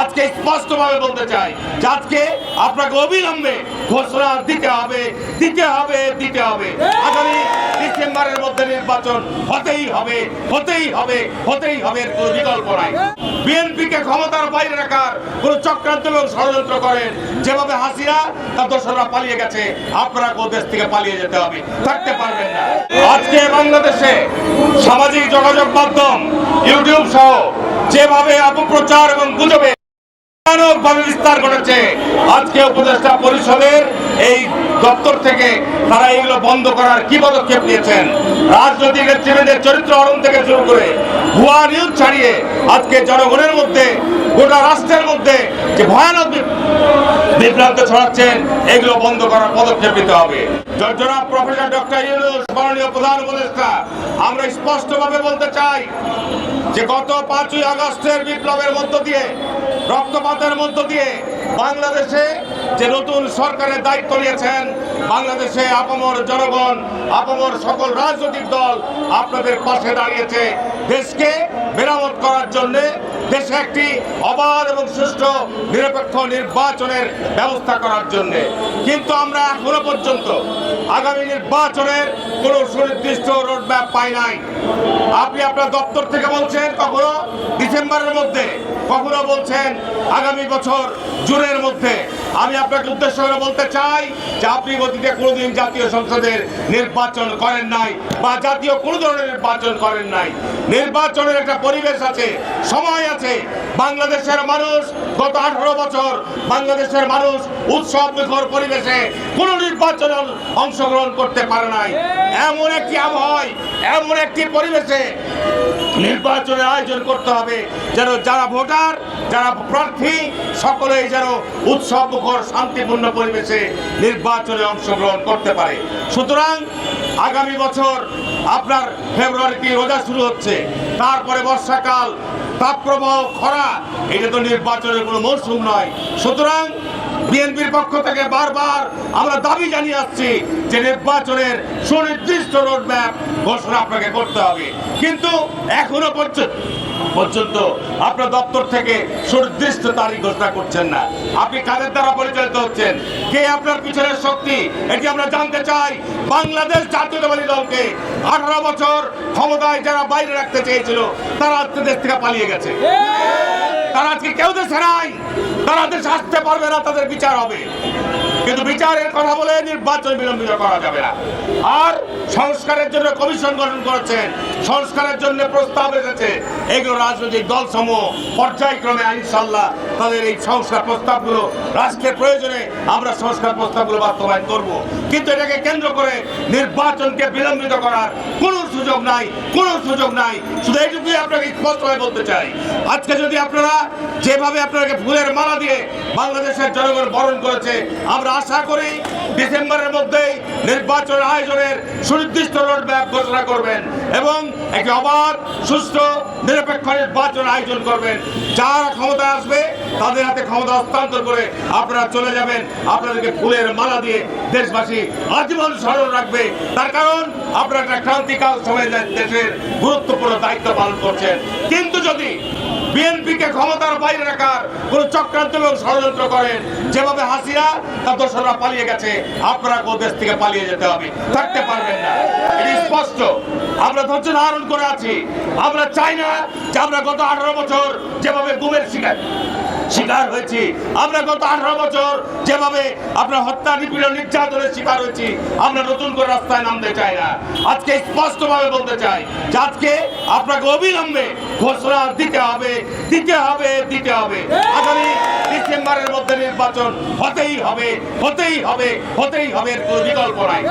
আজকে স্পষ্টভাবে বলতে চাই আজকে আপনাকে অবিলম্বে ঘোষণা দিতে হবে দিতে হবে দিতে হবে। আগামী ডিসেম্বরের মধ্যে নির্বাচন হতেই হবে হতেই হবে হতেই হবে কোনো বিকল্প নাই। বিএনপিকে ক্ষমতার বাইরে রাখার কোন চক্রান্ত এবং ষড়যন্ত্র করেন যেভাবে হাসিনা, তার দোসররা পালিয়ে গেছে। আপনারা কোন দেশ থেকে পালিয়ে যেতে হবে, থাকতে পারবেন না। আজকে বাংলাদেশে সামাজিক যোগাযোগ মাধ্যম, ইউটিউব সহ যেভাবে অপপ্রচার এবং গুজবে ভয়ানকভাবে বিস্তার ঘটেছে আজকে উপদেষ্টা পরিষদের এই দপ্তর থেকে তারা এগুলো বন্ধ করার কি পদক্ষেপ নিয়েছেন? রাজনৈতিক নেতৃবৃন্দের চরিত্র হরণ থেকে শুরু করে ভুয়া নিউজ ছাড়িয়ে আজকে জনগণের মধ্যে গোটা রাষ্ট্রের মধ্যে যে ভয়ানক বিভ্রান্ত ছড়াচ্ছেন, এগুলো বন্ধ করার পদক্ষেপ নিতে হবে। জনাব প্রফেসর ডক্টর ইউনুস, মাননীয় প্রধান উপদেষ্টা, আমরা স্পষ্টভাবে বলতে চাই যে গত পাঁচই আগস্টের বিপ্লবের মধ্য দিয়ে, রক্তপাতের মধ্য দিয়ে বাংলাদেশে যে নতুন সরকারের দায়িত্ব নিয়েছেন, বাংলাদেশে আপামর জনগণ, আপামর সকল রাজনৈতিক দল আপনাদের পাশে দাঁড়িয়েছে। দেশকে মেরামত করার জন্য দেশে একটি অবাধ এবং সুষ্ঠু নিরপেক্ষ নির্বাচনের ব্যবস্থা করার জন্য। কিন্তু আমরা এখনও পর্যন্ত আগামী নির্বাচনের কোনো সুনির্দিষ্ট রোডম্যাপ পাই নাই। আপনি আপনার দপ্তর থেকে বলছেন, কখনো ডিসেম্বরের মধ্যে, কখনো বলছেন আগামী বছর জুনের মধ্যে আমি আপনাকে উদ্দেশ্য করে বলতে চাই যে আপনি অতীতে কোনোদিন জাতীয় সংসদের নির্বাচন করেন নাই বা জাতীয় কোনো ধরনের নির্বাচন করেন নাই। নির্বাচনের একটা পরিবেশ আছে, সময় আছে। বাংলাদেশের মানুষ গত আঠারো বছর বাংলাদেশের মানুষ উৎসব মুখর পরিবেশে কোনো নির্বাচনে অংশগ্রহণ করতে পারে নাই। এমন একটি আবহাওয়ায়, এমন একটি পরিবেশে নির্বাচনের আয়োজন করতে হবে যেন যারা ভোটার, যারা প্রার্থী সকলেই যেন উৎসব মুখর শান্তিপূর্ণ পরিবেশে নির্বাচনে অংশগ্রহণ করতে পারে। সুতরাং আগামী বছর আপনার ফেব্রুয়ারিতে রোজা শুরু হচ্ছে? তারপরে বর্ষাকাল, তাপপ্রবাহ, খরা, এটা তো নির্বাচনের কোনো মরশুম নয়। সুতরাং বিএনপির পক্ষ থেকে বারবার আমরা দাবি জানিয়ে আসছি যে নির্বাচনের সুনির্দিষ্ট রোডম্যাপ ঘোষণা আপনাকে করতে হবে। কিন্তু এখনও পর্যন্ত পর্যন্ত আপনার দপ্তর থেকে সুনির্দিষ্ট তারিখ ঘোষণা করছেন না। আপনি কাদের দ্বারা পরিচালিত হচ্ছেন? কে আপনার পিছনের শক্তি? এটি আমরা জানতে চাই। বাংলাদেশ জাতীয়তাবাদী দলকে আঠারো বছর ক্ষমতায় যারা বাইরে রাখতে চেয়েছিল, তারা আজকে দেশ থেকে পালিয়ে গেছে। তারা আজকে কেউ দেশে নাই। তারা দেশে আসতে পারবে না, তাদের বিচার হবে। কিন্তু বিচারের কথা বলে নির্বাচন বিলম্বিত করা যাবে না। আর সংস্কারের জন্য কমিশন গঠন করেছেন, সংস্কারের জন্য প্রস্তাব এসেছে। এগুলো রাজনৈতিক দল সমূহ পর্যায়ক্রমে ইনশাল্লাহ তাদের এই সংস্কার প্রস্তাবগুলো, রাষ্ট্রের প্রয়োজনে আমরা সংস্কার প্রস্তাবগুলো বাস্তবায়ন করব। কিন্তু এটাকে কেন্দ্র করে নির্বাচনকে বিলম্বিত করার কোনো সুযোগ নাই, কোনো সুযোগ নাই। শুধু এইটুকুই আপনাকে স্পষ্টভাবে বলতে চাই। আজকে যদি আপনারা যেভাবে আপনাকে ফুলের মালা দিয়ে বাংলাদেশের জনগণ বরণ করেছে। আমরা আশা করি ডিসেম্বরের মধ্যেই নির্বাচন আয়োজনের সুনির্দিষ্ট রোড রোডম্যাপ ঘোষণা করবেন এবং একটি অবাধ সুস্থ নিরপেক্ষ নির্বাচন আয়োজন করবেন। যারা ক্ষমতা আসবে, তাদের হাতে ক্ষমতা হস্তান্তর করে আপনারা চলে যাবেন। আপনাদেরকে ফুলের মালা দিয়ে দেশবাসী আজীবন স্মরণ রাখবে। তার কারণ, আপনারা একটা ক্রান্তিকাল সময় দেশের গুরুত্বপূর্ণ দায়িত্ব পালন করছেন। কিন্তু যদি বিএনপিকে ক্ষমতার বাইরে রাখার কোন চক্রান্ত এবং ষড়যন্ত্র করেন। যেভাবে হাসিনা, তার দোসররা পালিয়ে গেছে। আপনারা কোন দেশ থেকে পালিয়ে যেতে হবে। থাকতে পারবেন না। এটি স্পষ্ট। আমরা ধৈর্য ধারণ করে আছি। আমরা চাই না যে আমরা গত আঠারো বছর যেভাবে গুমের শিকার শিকার হয়েছি। আমরা গত আঠারো বছর যেভাবে আমরা হত্যা, নিপীড়ন, নির্যাতনের শিকার হয়েছি, আমরা নতুন করে রাস্তায় নামতে চাই না। আজকে স্পষ্টভাবে বলতে চাই যে আজকে আপনাকে অবিলম্বে ঘোষণা দিতে হবে দিতে হবে দিতে হবে। আগামী ডিসেম্বরের মধ্যে নির্বাচন হতেই হবে হতেই হবে হতেই হবে এর কোনো বিকল্প নাই।